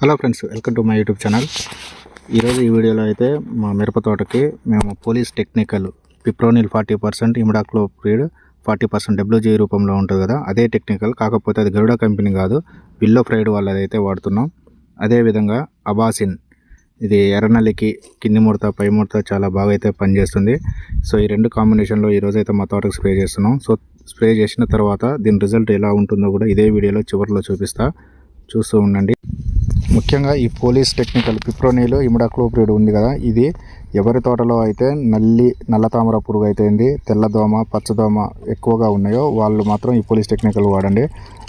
Hello friends welcome to my YouTube channel ఈరోజు ఈ వీడియోలో అయితే మా మిరప తోటకి మేము police technical fipronil forty percent imidacloprid forty percent WG రూపంలో ఉంటుంది కదా అదే టెక్నికల్. కాకపోతే అది గరుడ కంపెనీ కాదు విల్లో ఫ్రైడ్ వాళ్ళది అయితే వాడుతున్నాం అదేవిధంగా అబాసిన్ ఇది ఎర్రనల్లికి కింది ముడత పై ముడత చాలా బాగా అయితే పనిచేస్తుంది. సో ఈ రెండు కాంబినేషన్లో ఈరోజు అయితే మా తోటకు స్ప్రే చేస్తున్నాం. సో స్ప్రే చేసిన తర్వాత దీని రిజల్ట్ ఎలా ఉంటుందో కూడా ఇదే వీడియోలో చివరిలో చూపిస్తా. చూస్తూ ఉండండి. ముఖ్యంగా ఈ పోలీస్ టెక్నికల్ పిప్రోనీలు ఇమిడాక్లోప్రిడ్ ఉంది కదా ఇది ఎవరి తోటలో అయితే నల్లి నల్ల తామర పురుగు అయితేంది తెల్లదోమ పచ్చదోమ ఎక్కువగా ఉన్నాయో వాళ్ళు మాత్రం ఈ పోలీస్ టెక్నికల్ వాడండి.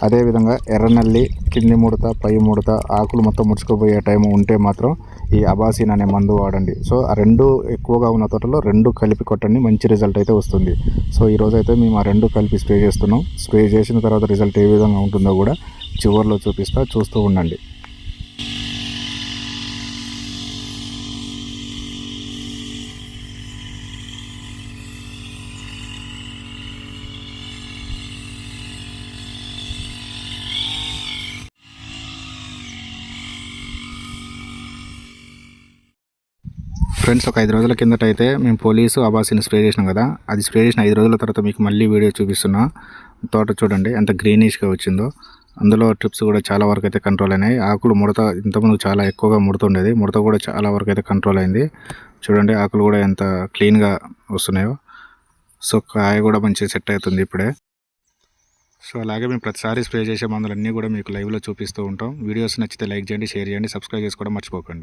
అదేవిధంగా ఎర్రనల్లి కింది ముడత పై ముడత ఆకులు మొత్తం ముడుచుకుపోయే టైం ఉంటే మాత్రం ఈ అబాసిన్ అనే మందు వాడండి. సో ఆ రెండు ఎక్కువగా ఉన్న తోటలో రెండు కలిపి కొట్టండి మంచి రిజల్ట్ అయితే వస్తుంది. సో ఈ రోజు అయితే మేము ఆ రెండు కలిపి స్ప్రే చేస్తున్నాం. స్ప్రే చేసిన తర్వాత రిజల్ట్ ఏ విధంగా ఉంటుందో కూడా చివరిలో చూపిస్తా చూస్తూ ఉండండి. ఫ్రెండ్స్ ఒక ఐదు రోజుల కిందట అయితే మేము పోలీసు అబాసిని స్ప్రే చేసినాం కదా. అది స్ప్రే చేసిన ఐదు రోజుల తర్వాత మీకు మళ్ళీ వీడియో చూపిస్తున్నా. తోట చూడండి ఎంత గ్రీనిష్గా వచ్చిందో. అందులో ట్రిప్స్ కూడా చాలా వరకు అయితే కంట్రోల్ అయినాయి. ఆకులు ముడత ఇంతకుముందు చాలా ఎక్కువగా ముడుతుండేది. ముడత కూడా చాలా వరకు అయితే కంట్రోల్ అయింది. చూడండి ఆకులు కూడా ఎంత క్లీన్గా వస్తున్నాయో. సో కాయ కూడా మంచిగా సెట్ అవుతుంది ఇప్పుడే. సో అలాగే మేము ప్రతిసారి స్ప్రే చేసే మందులన్నీ కూడా మీకు లైవ్లో చూపిస్తూ ఉంటాం. వీడియోస్ నచ్చితే లైక్ చేయండి షేర్ చేయండి సబ్స్క్రైబ్ చేసుకోవడం మర్చిపోకండి.